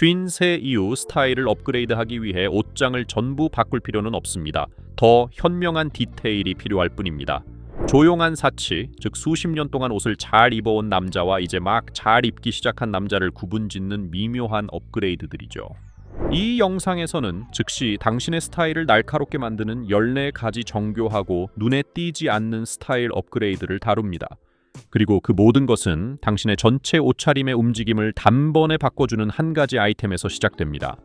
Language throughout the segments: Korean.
쉰세 이후 스타일을 업그레이드하기 위해 옷장을 전부 바꿀 필요는 없습니다. 더 현명한 디테일이 필요할 뿐입니다. 조용한 사치, 즉 수십 년 동안 옷을 잘 입어온 남자와 이제 막 잘 입기 시작한 남자를 구분짓는 미묘한 업그레이드들이죠. 이 영상에서는 즉시 당신의 스타일을 날카롭게 만드는 14가지 정교하고 눈에 띄지 않는 스타일 업그레이드를 다룹니다. 그리고 그 모든 것은 당신의 전체 옷차림의 움직임을 단번에 바꿔주는 한 가지 아이템에서 시작됩니다.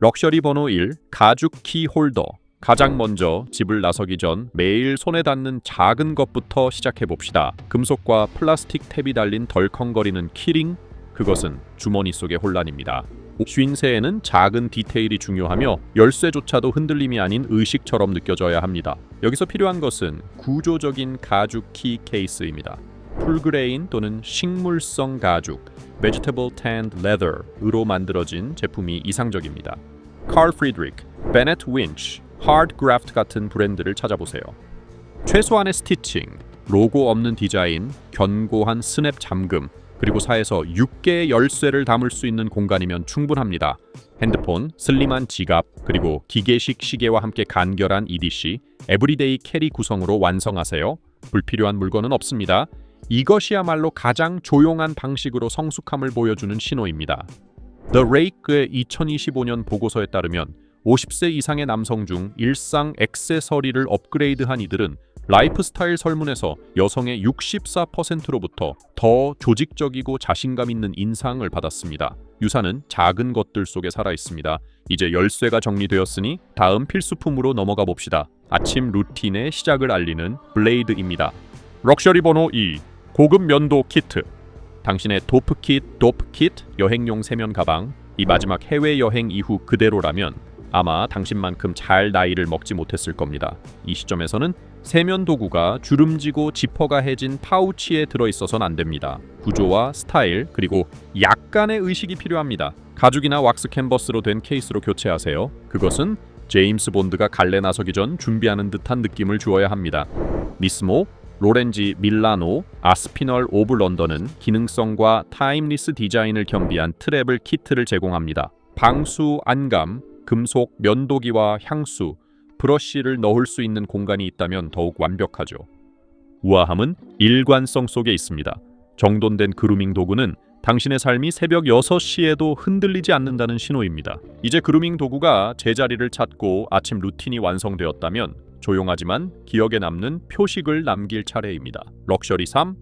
럭셔리 번호 1 가죽 키 홀더 가장 먼저 집을 나서기 전 매일 손에 닿는 작은 것부터 시작해 봅시다. 금속과 플라스틱 탭이 달린 덜컹거리는 키링 그것은 주머니 속의 혼란입니다. 쉰새에는 작은 디테일이 중요하며 열쇠조차도 흔들림이 아닌 의식처럼 느껴져야 합니다. 여기서 필요한 것은 구조적인 가죽 키 케이스입니다. 풀그레인 또는 식물성 가죽 (vegetable tanned leather)으로 만들어진 제품이 이상적입니다. 칼 프리드리크, 베넷 윈치, 하드그래프트 같은 브랜드를 찾아보세요. 최소한의 스티칭, 로고 없는 디자인, 견고한 스냅 잠금, 그리고 사에서 6개의 열쇠를 담을 수 있는 공간이면 충분합니다. 핸드폰, 슬림한 지갑, 그리고 기계식 시계와 함께 간결한 EDC, 에브리데이 캐리 구성으로 완성하세요. 불필요한 물건은 없습니다. 이것이야말로 가장 조용한 방식으로 성숙함을 보여주는 신호입니다. The Rake의 2025년 보고서에 따르면 50세 이상의 남성 중 일상 액세서리를 업그레이드한 이들은 라이프스타일 설문에서 여성의 64%로부터 더 조직적이고 자신감 있는 인상을 받았습니다. 유사는 작은 것들 속에 살아 있습니다. 이제 열쇠가 정리되었으니 다음 필수품으로 넘어가 봅시다. 아침 루틴의 시작을 알리는 블레이드입니다. 럭셔리 번호 2 고급 면도 키트 당신의 도프킷, 도프킷 여행용 세면 가방 이 마지막 해외 여행 이후 그대로라면 아마 당신만큼 잘 나이를 먹지 못했을 겁니다. 이 시점에서는 세면 도구가 주름지고 지퍼가 해진 파우치에 들어 있어서는 안 됩니다. 구조와 스타일 그리고 약간의 의식이 필요합니다. 가죽이나 왁스 캔버스로 된 케이스로 교체하세요. 그것은 제임스 본드가 갈래 나서기 전 준비하는 듯한 느낌을 주어야 합니다. 니스모, 로렌지 밀라노, 아스피널 오브 런던은 기능성과 타임리스 디자인을 겸비한 트래블 키트를 제공합니다. 방수 안감, 금속 면도기와 향수, 브러쉬를 넣을 수 있는 공간이 있다면 더욱 완벽하죠. 우아함은 일관성 속에 있습니다. 정돈된 그루밍 도구는 당신의 삶이 새벽 6시에도 흔들리지 않는다는 신호입니다. 이제 그루밍 도구가 제자리를 찾고 아침 루틴이 완성되었다면 조용하지만 기억에 남는 표식을 남길 차례입니다. 럭셔리 3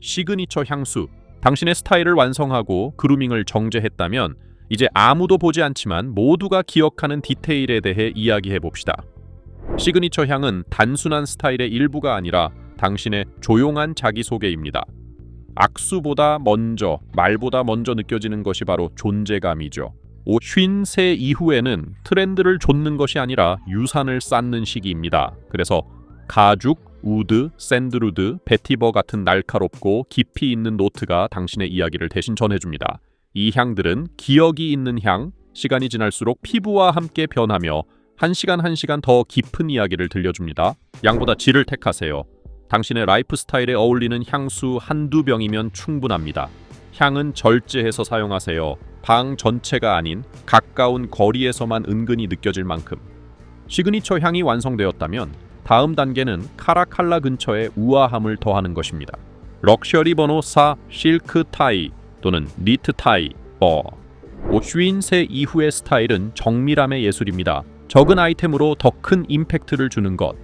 시그니처 향수 당신의 스타일을 완성하고 그루밍을 정제했다면 이제 아무도 보지 않지만 모두가 기억하는 디테일에 대해 이야기해 봅시다. 시그니처 향은 단순한 스타일의 일부가 아니라 당신의 조용한 자기소개입니다. 악수보다 먼저, 말보다 먼저 느껴지는 것이 바로 존재감이죠. 쉰세 이후에는 트렌드를 좇는 것이 아니라 유산을 쌓는 시기입니다. 그래서 가죽, 우드, 샌드루드, 베티버 같은 날카롭고 깊이 있는 노트가 당신의 이야기를 대신 전해줍니다. 이 향들은 기억이 있는 향, 시간이 지날수록 피부와 함께 변하며 한 시간 한 시간 더 깊은 이야기를 들려줍니다. 양보다 질을 택하세요. 당신의 라이프 스타일에 어울리는 향수 한두 병이면 충분합니다. 향은 절제해서 사용하세요. 방 전체가 아닌 가까운 거리에서만 은근히 느껴질 만큼. 시그니처 향이 완성되었다면 다음 단계는 카라칼라 근처에 우아함을 더하는 것입니다. 럭셔리 번호 4 실크 타이 또는 니트 타이 버 쉰세 이후의 스타일은 정밀함의 예술입니다. 적은 아이템으로 더 큰 임팩트를 주는 것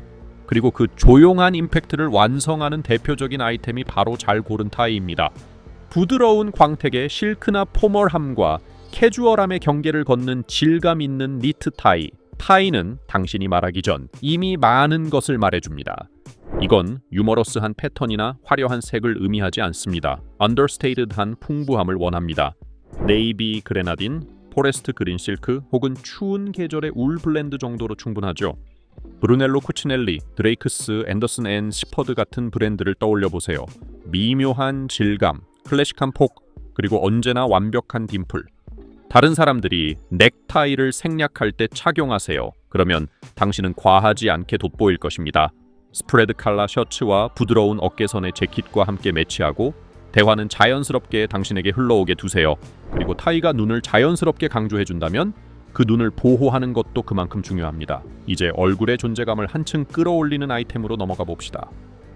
그리고 그 조용한 임팩트를 완성하는 대표적인 아이템이 바로 잘 고른 타이입니다. 부드러운 광택의 실크나 포멀함과 캐주얼함의 경계를 걷는 질감 있는 니트 타이. 타이는 당신이 말하기 전 이미 많은 것을 말해줍니다. 이건 유머러스한 패턴이나 화려한 색을 의미하지 않습니다. 언더스테이드한 풍부함을 원합니다. 네이비 그레나딘, 포레스트 그린 실크 혹은 추운 계절의 울 블렌드 정도로 충분하죠. 브루넬로 쿠치넬리, 드레이크스, 앤더슨 앤 시퍼드 같은 브랜드를 떠올려 보세요. 미묘한 질감, 클래식한 폭, 그리고 언제나 완벽한 딤플. 다른 사람들이 넥타이를 생략할 때 착용하세요. 그러면 당신은 과하지 않게 돋보일 것입니다. 스프레드 칼라 셔츠와 부드러운 어깨선의 재킷과 함께 매치하고 대화는 자연스럽게 당신에게 흘러오게 두세요. 그리고 타이가 눈을 자연스럽게 강조해 준다면 그 눈을 보호하는 것도 그만큼 중요합니다. 이제 얼굴의 존재감을 한층 끌어올리는 아이템으로 넘어가 봅시다.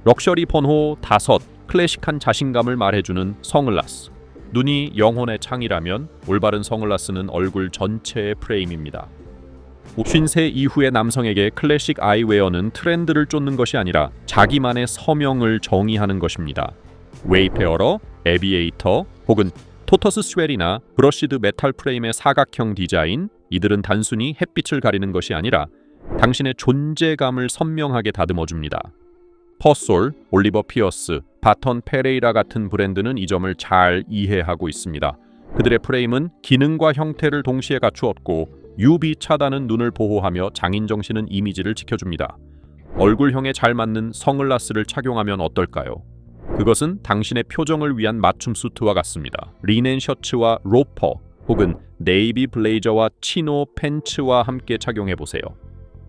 럭셔리 번호 다섯 클래식한 자신감을 말해주는 선글라스. 눈이 영혼의 창이라면 올바른 선글라스는 얼굴 전체의 프레임입니다. 50세 이후의 남성에게 클래식 아이웨어는 트렌드를 쫓는 것이 아니라 자기만의 서명을 정의하는 것입니다. 웨이페어러, 에비에이터 혹은 토터스 스웰이나 브러시드 메탈 프레임의 사각형 디자인 이들은 단순히 햇빛을 가리는 것이 아니라 당신의 존재감을 선명하게 다듬어 줍니다. 퍼솔, 올리버 피어스, 바턴 페레이라 같은 브랜드는 이 점을 잘 이해하고 있습니다. 그들의 프레임은 기능과 형태를 동시에 갖추었고 UV 차단은 눈을 보호하며 장인 정신은 이미지를 지켜줍니다. 얼굴형에 잘 맞는 선글라스를 착용하면 어떨까요? 그것은 당신의 표정을 위한 맞춤 수트와 같습니다. 리넨 셔츠와 로퍼 혹은 네이비 블레이저와 치노 팬츠와 함께 착용해 보세요.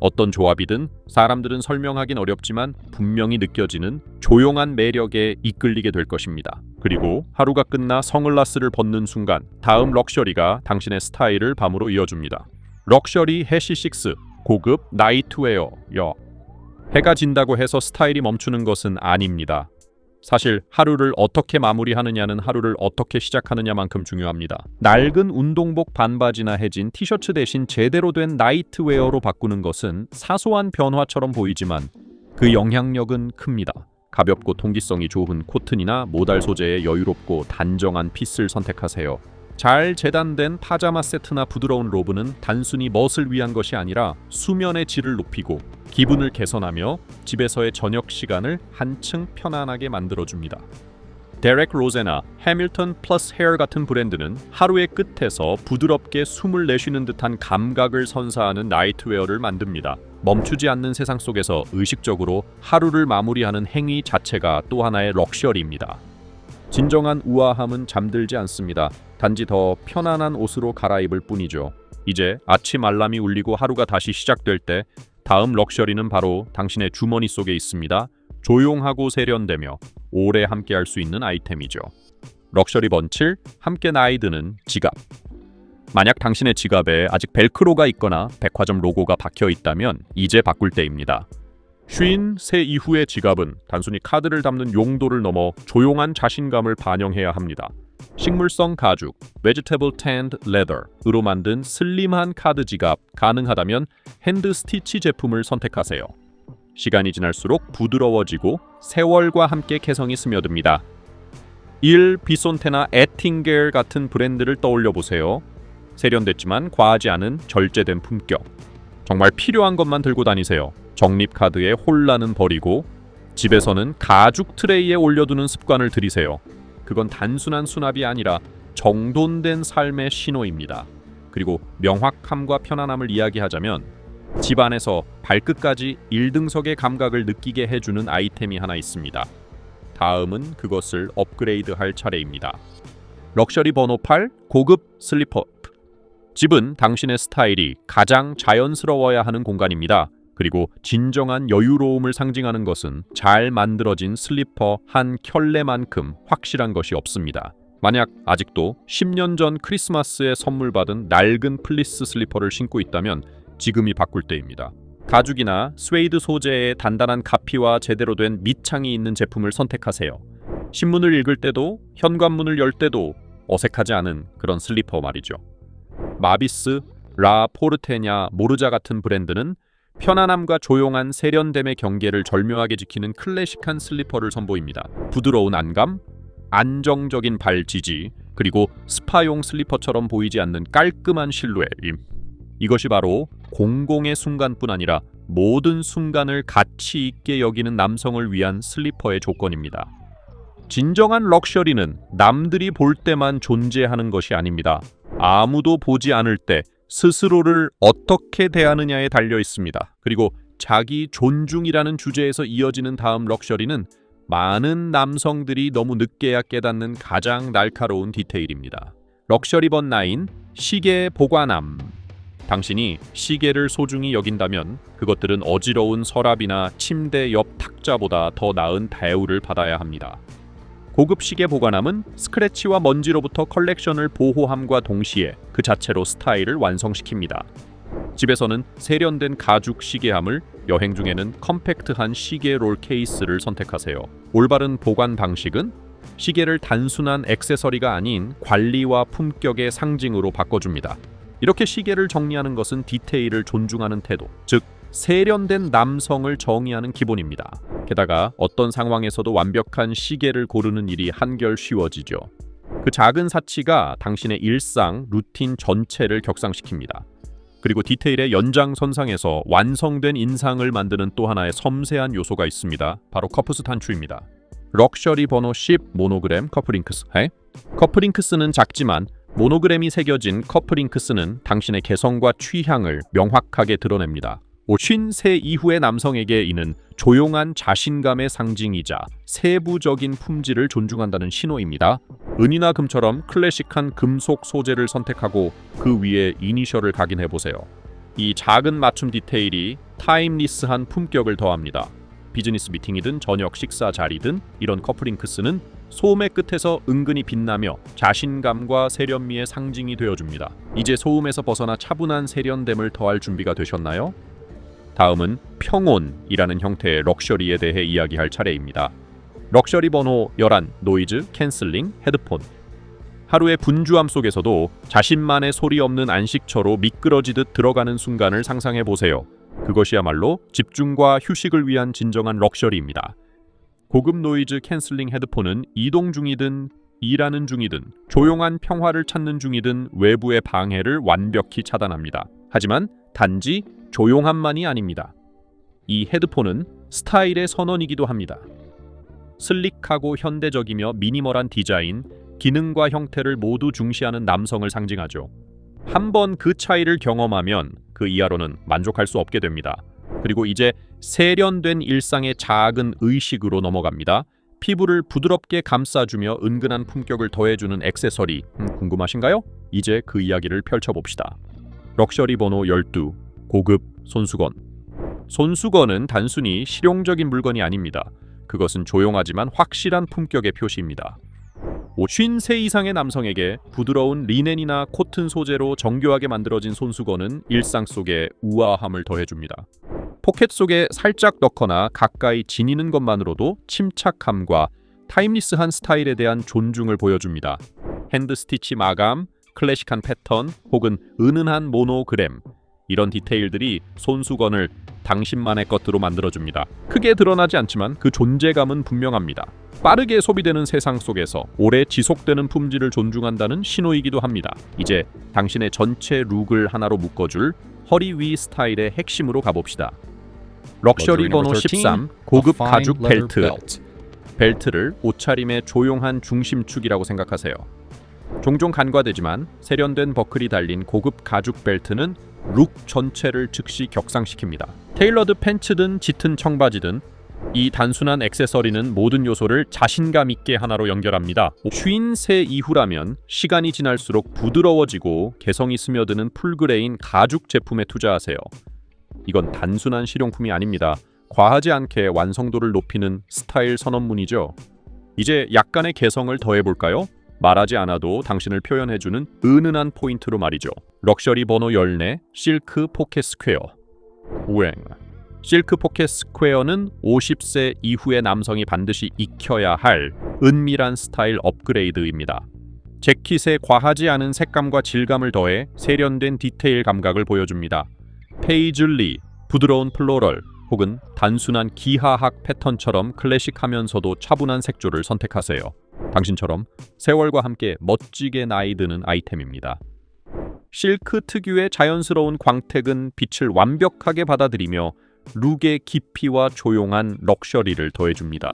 어떤 조합이든 사람들은 설명하긴 어렵지만 분명히 느껴지는 조용한 매력에 이끌리게 될 것입니다. 그리고 하루가 끝나 선글라스를 벗는 순간 다음 럭셔리가 당신의 스타일을 밤으로 이어줍니다. 럭셔리 해시6 고급 나이트웨어 여 해가 진다고 해서 스타일이 멈추는 것은 아닙니다. 사실 하루를 어떻게 마무리하느냐는 하루를 어떻게 시작하느냐만큼 중요합니다. 낡은 운동복 반바지나 해진 티셔츠 대신 제대로 된 나이트웨어로 바꾸는 것은 사소한 변화처럼 보이지만 그 영향력은 큽니다. 가볍고 통기성이 좋은 코튼이나 모달 소재의 여유롭고 단정한 핏을 선택하세요. 잘 재단된 파자마 세트나 부드러운 로브는 단순히 멋을 위한 것이 아니라 수면의 질을 높이고 기분을 개선하며 집에서의 저녁 시간을 한층 편안하게 만들어줍니다. 데렉 로제나 해밀턴 플러스 헤어 같은 브랜드는 하루의 끝에서 부드럽게 숨을 내쉬는 듯한 감각을 선사하는 나이트웨어를 만듭니다. 멈추지 않는 세상 속에서 의식적으로 하루를 마무리하는 행위 자체가 또 하나의 럭셔리입니다. 진정한 우아함은 잠들지 않습니다. 단지 더 편안한 옷으로 갈아입을 뿐이죠. 이제 아침 알람이 울리고 하루가 다시 시작될 때 다음 럭셔리는 바로 당신의 주머니 속에 있습니다. 조용하고 세련되며 오래 함께할 수 있는 아이템이죠. 럭셔리 번칠 함께 나이 드는 지갑. 만약 당신의 지갑에 아직 벨크로가 있거나 백화점 로고가 박혀 있다면 이제 바꿀 때입니다. 쉰 세 이후의 지갑은 단순히 카드를 담는 용도를 넘어 조용한 자신감을 반영해야 합니다. 식물성 가죽, vegetable tanned leather으로 만든 슬림한 카드 지갑, 가능하다면 핸드 스티치 제품을 선택하세요. 시간이 지날수록 부드러워지고 세월과 함께 개성이 스며듭니다. 1. 비손테나 에팅겔 같은 브랜드를 떠올려 보세요. 세련됐지만 과하지 않은 절제된 품격. 정말 필요한 것만 들고 다니세요. 적립 카드에 혼란은 버리고 집에서는 가죽 트레이에 올려두는 습관을 들이세요. 그건 단순한 수납이 아니라 정돈된 삶의 신호입니다. 그리고 명확함과 편안함을 이야기하자면 집 안에서 발끝까지 1등석의 감각을 느끼게 해주는 아이템이 하나 있습니다. 다음은 그것을 업그레이드할 차례입니다. 럭셔리 번호 8 고급 슬리퍼 집은 당신의 스타일이 가장 자연스러워야 하는 공간입니다. 그리고 진정한 여유로움을 상징하는 것은 잘 만들어진 슬리퍼 한 켤레만큼 확실한 것이 없습니다. 만약 아직도 10년 전 크리스마스에 선물 받은 낡은 플리스 슬리퍼를 신고 있다면 지금이 바꿀 때입니다. 가죽이나 스웨이드 소재의 단단한 가피와 제대로 된 밑창이 있는 제품을 선택하세요. 신문을 읽을 때도 현관문을 열 때도 어색하지 않은 그런 슬리퍼 말이죠. 마비스, 라 포르테냐, 모르자 같은 브랜드는 편안함과 조용한 세련됨의 경계를 절묘하게 지키는 클래식한 슬리퍼를 선보입니다. 부드러운 안감, 안정적인 발 지지, 그리고 스파용 슬리퍼처럼 보이지 않는 깔끔한 실루엣임. 이것이 바로 공공의 순간뿐 아니라 모든 순간을 가치 있게 여기는 남성을 위한 슬리퍼의 조건입니다. 진정한 럭셔리는 남들이 볼 때만 존재하는 것이 아닙니다. 아무도 보지 않을 때 스스로를 어떻게 대하느냐에 달려 있습니다. 그리고 자기 존중이라는 주제에서 이어지는 다음 럭셔리는 많은 남성들이 너무 늦게야 깨닫는 가장 날카로운 디테일입니다. 럭셔리 번9 시계 보관함. 당신이 시계를 소중히 여긴다면 그것들은 어지러운 서랍이나 침대 옆 탁자보다 더 나은 대우를 받아야 합니다. 고급 시계 보관함은 스크래치와 먼지로부터 컬렉션을 보호함과 동시에 그 자체로 스타일을 완성시킵니다. 집에서는 세련된 가죽 시계함을 여행 중에는 컴팩트한 시계 롤 케이스를 선택하세요. 올바른 보관 방식은 시계를 단순한 액세서리가 아닌 관리와 품격의 상징으로 바꿔줍니다. 이렇게 시계를 정리하는 것은 디테일을 존중하는 태도, 즉 세련된 남성을 정의하는 기본입니다. 게다가 어떤 상황에서도 완벽한 시계를 고르는 일이 한결 쉬워지죠. 그 작은 사치가 당신의 일상, 루틴 전체를 격상시킵니다. 그리고 디테일의 연장선상에서 완성된 인상을 만드는 또 하나의 섬세한 요소가 있습니다. 바로 커프스 단추입니다. 럭셔리 번호 10 모노그램 커플링크스. 에? 커플링크스는 작지만 모노그램이 새겨진 커플링크스는 당신의 개성과 취향을 명확하게 드러냅니다. 50세 이후의 남성에게 이는 조용한 자신감의 상징이자 세부적인 품질을 존중한다는 신호입니다. 은이나 금처럼 클래식한 금속 소재를 선택하고 그 위에 이니셜을 각인해 보세요. 이 작은 맞춤 디테일이 타임리스한 품격을 더합니다. 비즈니스 미팅이든 저녁 식사 자리든 이런 커플링크스는 소음의 끝에서 은근히 빛나며 자신감과 세련미의 상징이 되어줍니다. 이제 소음에서 벗어나 차분한 세련됨을 더할 준비가 되셨나요? 다음은 평온이라는 형태의 럭셔리에 대해 이야기할 차례입니다. 럭셔리 번호 11 노이즈 캔슬링 헤드폰 하루의 분주함 속에서도 자신만의 소리 없는 안식처로 미끄러지듯 들어가는 순간을 상상해 보세요. 그것이야말로 집중과 휴식을 위한 진정한 럭셔리입니다. 고급 노이즈 캔슬링 헤드폰은 이동 중이든 일하는 중이든 조용한 평화를 찾는 중이든 외부의 방해를 완벽히 차단합니다. 하지만 단지 조용함만이 아닙니다. 이 헤드폰은 스타일의 선언이기도 합니다. 슬릭하고 현대적이며 미니멀한 디자인, 기능과 형태를 모두 중시하는 남성을 상징하죠. 한번 그 차이를 경험하면 그 이하로는 만족할 수 없게 됩니다. 그리고 이제 세련된 일상의 작은 의식으로 넘어갑니다. 피부를 부드럽게 감싸주며 은근한 품격을 더해주는 액세서리 음, 궁금하신가요? 이제 그 이야기를 펼쳐봅시다. 럭셔리 번호 12 고급 손수건 손수건은 단순히 실용적인 물건이 아닙니다. 그것은 조용하지만 확실한 품격의 표시입니다. 50세 이상의 남성에게 부드러운 리넨이나 코튼 소재로 정교하게 만들어진 손수건은 일상 속에 우아함을 더해줍니다. 포켓 속에 살짝 넣거나 가까이 지니는 것만으로도 침착함과 타임리스한 스타일에 대한 존중을 보여줍니다. 핸드 스티치 마감, 클래식한 패턴 혹은 은은한 모노그램 이런 디테일들이 손수건을 당신만의 것으로 만들어줍니다. 크게 드러나지 않지만 그 존재감은 분명합니다. 빠르게 소비되는 세상 속에서 오래 지속되는 품질을 존중한다는 신호이기도 합니다. 이제 당신의 전체 룩을 하나로 묶어줄 허리 위 스타일의 핵심으로 가봅시다. 럭셔리 번호 13 고급 가죽 벨트 벨트를 옷차림의 조용한 중심축이라고 생각하세요. 종종 간과되지만 세련된 버클이 달린 고급 가죽 벨트는 룩 전체를 즉시 격상시킵니다. 테일러드 팬츠든 짙은 청바지든 이 단순한 액세서리는 모든 요소를 자신감 있게 하나로 연결합니다. 50세 이후라면 시간이 지날수록 부드러워지고 개성이 스며드는 풀그레인 가죽 제품에 투자하세요. 이건 단순한 실용품이 아닙니다. 과하지 않게 완성도를 높이는 스타일 선언문이죠. 이제 약간의 개성을 더해볼까요? 말하지 않아도 당신을 표현해주는 은은한 포인트로 말이죠. 럭셔리 번호 14 실크 포켓 스퀘어 우행 실크 포켓 스퀘어는 50세 이후의 남성이 반드시 익혀야 할 은밀한 스타일 업그레이드입니다. 재킷에 과하지 않은 색감과 질감을 더해 세련된 디테일 감각을 보여줍니다. 페이즐리, 부드러운 플로럴 혹은 단순한 기하학 패턴처럼 클래식하면서도 차분한 색조를 선택하세요. 당신처럼 세월과 함께 멋지게 나이 드는 아이템입니다. 실크 특유의 자연스러운 광택은 빛을 완벽하게 받아들이며 룩의 깊이와 조용한 럭셔리를 더해줍니다.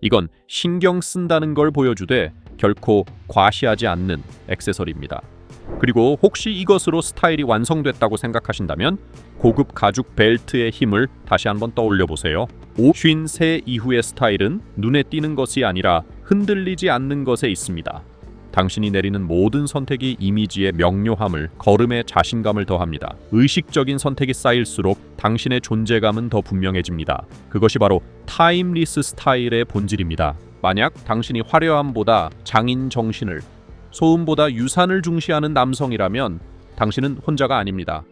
이건 신경 쓴다는 걸 보여주되 결코 과시하지 않는 액세서리입니다. 그리고 혹시 이것으로 스타일이 완성됐다고 생각하신다면 고급 가죽 벨트의 힘을 다시 한번 떠올려 보세요. 50세 이후의 스타일은 눈에 띄는 것이 아니라 흔들리지 않는 것에 있습니다. 당신이 내리는 모든 선택이 이미지의 명료함을 걸음의 자신감을 더합니다. 의식적인 선택이 쌓일수록 당신의 존재감은 더 분명해집니다. 그것이 바로 타임리스 스타일의 본질입니다. 만약 당신이 화려함보다 장인 정신을, 소음보다 유산을 중시하는 남성이라면 당신은 혼자가 아닙니다.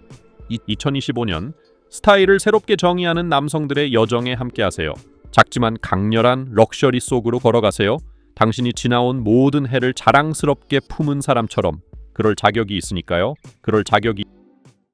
이, 2025년 스타일을 새롭게 정의하는 남성들의 여정에 함께하세요. 작지만 강렬한 럭셔리 속으로 걸어가세요. 당신이 지나온 모든 해를 자랑스럽게 품은 사람처럼 그럴 자격이 있으니까요. 그럴 자격이